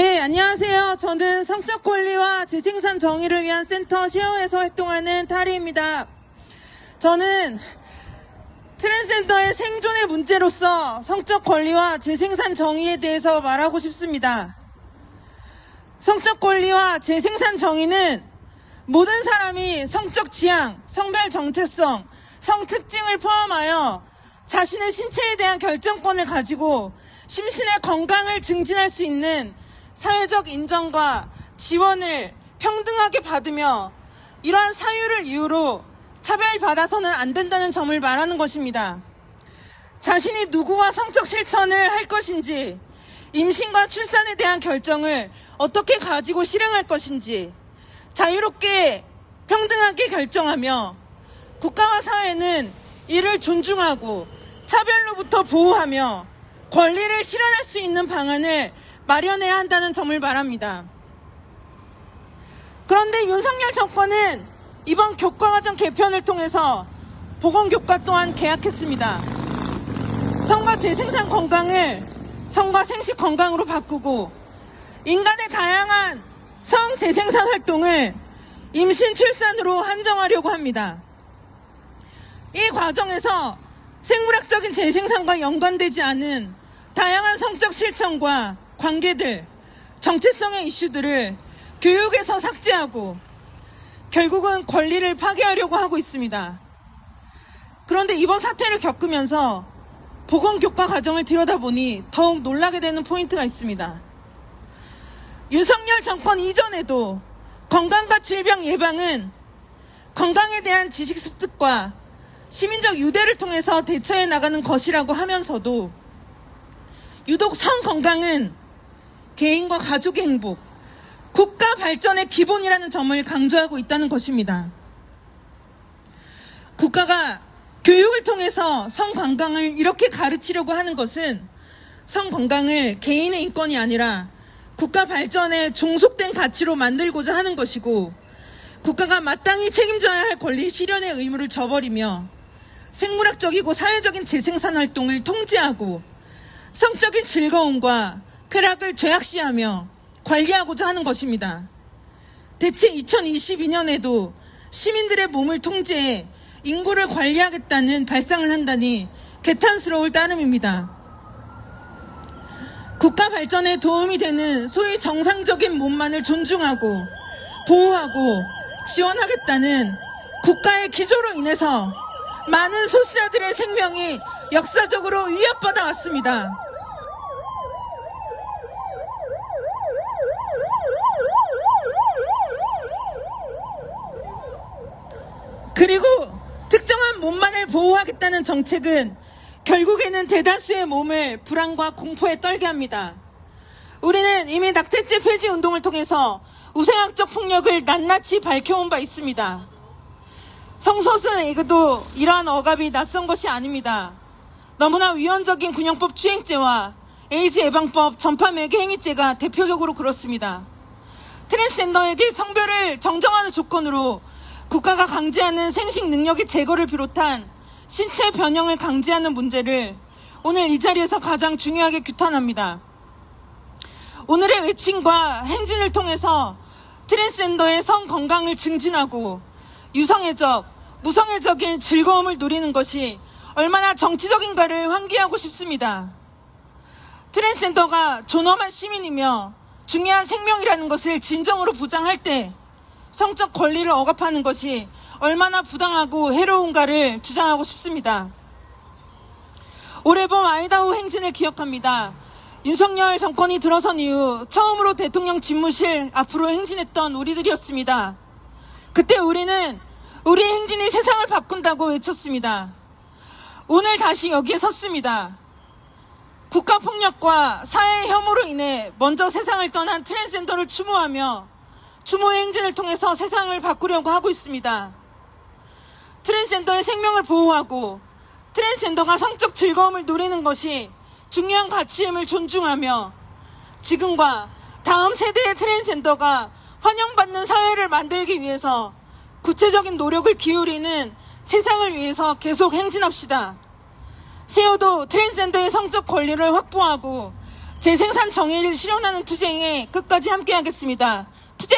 네, 안녕하세요. 저는 성적 권리와 재생산 정의를 위한 센터 쉐어에서 활동하는 타리입니다. 저는 트랜스젠더의 생존의 문제로서 성적 권리와 재생산 정의에 대해서 말하고 싶습니다. 성적 권리와 재생산 정의는 모든 사람이 성적 지향, 성별 정체성, 성 특징을 포함하여 자신의 신체에 대한 결정권을 가지고 심신의 건강을 증진할 수 있는 사회적 인정과 지원을 평등하게 받으며 이러한 사유를 이유로 차별받아서는 안 된다는 점을 말하는 것입니다. 자신이 누구와 성적 실천을 할 것인지, 임신과 출산에 대한 결정을 어떻게 가지고 실행할 것인지, 자유롭게 평등하게 결정하며 국가와 사회는 이를 존중하고 차별로부터 보호하며 권리를 실현할 수 있는 방안을 마련해야 한다는 점을 말합니다. 그런데 윤석열 정권은 이번 교과과정 개편을 통해서 보건교과 또한 계약했습니다. 성과 재생산 건강을 성과 생식 건강으로 바꾸고 인간의 다양한 성 재생산 활동을 임신 출산으로 한정하려고 합니다. 이 과정에서 생물학적인 재생산과 연관되지 않은 다양한 성적 실천과 관계들, 정체성의 이슈들을 교육에서 삭제하고 결국은 권리를 파괴하려고 하고 있습니다. 그런데 이번 사태를 겪으면서 보건교과 과정을 들여다보니 더욱 놀라게 되는 포인트가 있습니다. 윤석열 정권 이전에도 건강과 질병 예방은 건강에 대한 지식 습득과 시민적 유대를 통해서 대처해 나가는 것이라고 하면서도 유독 성 건강은 개인과 가족의 행복, 국가 발전의 기본이라는 점을 강조하고 있다는 것입니다. 국가가 교육을 통해서 성 건강을 이렇게 가르치려고 하는 것은 성 건강을 개인의 인권이 아니라 국가 발전의 종속된 가치로 만들고자 하는 것이고 국가가 마땅히 책임져야 할 권리 실현의 의무를 저버리며 생물학적이고 사회적인 재생산 활동을 통제하고 성적인 즐거움과 쾌락을 죄악시하며 관리하고자 하는 것입니다. 대체 2022년에도 시민들의 몸을 통제해 인구를 관리하겠다는 발상을 한다니 개탄스러울 따름입니다. 국가 발전에 도움이 되는 소위 정상적인 몸만을 존중하고 보호하고 지원하겠다는 국가의 기조로 인해서 많은 소수자들의 생명이 역사적으로 위협받아 왔습니다. 그리고 특정한 몸만을 보호하겠다는 정책은 결국에는 대다수의 몸을 불안과 공포에 떨게 합니다. 우리는 이미 낙태죄 폐지 운동을 통해서 우생학적 폭력을 낱낱이 밝혀온 바 있습니다. 성소수에게도 이러한 억압이 낯선 것이 아닙니다. 너무나 위헌적인 군형법 추행죄와 에이즈 예방법 전파 매개 행위죄가 대표적으로 그렇습니다. 트랜스젠더에게 성별을 정정하는 조건으로 국가가 강제하는 생식 능력의 제거를 비롯한 신체 변형을 강제하는 문제를 오늘 이 자리에서 가장 중요하게 규탄합니다. 오늘의 외침과 행진을 통해서 트랜스젠더의 성 건강을 증진하고 유성애적, 무성애적인 즐거움을 누리는 것이 얼마나 정치적인가를 환기하고 싶습니다. 트랜스젠더가 존엄한 시민이며 중요한 생명이라는 것을 진정으로 보장할 때 성적 권리를 억압하는 것이 얼마나 부당하고 해로운가를 주장하고 싶습니다. 올해 봄 아이다호 행진을 기억합니다. 윤석열 정권이 들어선 이후 처음으로 대통령 집무실 앞으로 행진했던 우리들이었습니다. 그때 우리는 우리 행진이 세상을 바꾼다고 외쳤습니다. 오늘 다시 여기에 섰습니다. 국가폭력과 사회 혐오로 인해 먼저 세상을 떠난 트랜스젠더를 추모하며 추모 행진을 통해서 세상을 바꾸려고 하고 있습니다. 트랜스젠더의 생명을 보호하고 트랜스젠더가 성적 즐거움을 누리는 것이 중요한 가치임을 존중하며 지금과 다음 세대의 트랜스젠더가 환영받는 사회를 만들기 위해서 구체적인 노력을 기울이는 세상을 위해서 계속 행진합시다. 세호도 트랜스젠더의 성적 권리를 확보하고 재생산 정의를 실현하는 투쟁에 끝까지 함께하겠습니다. 투쟁!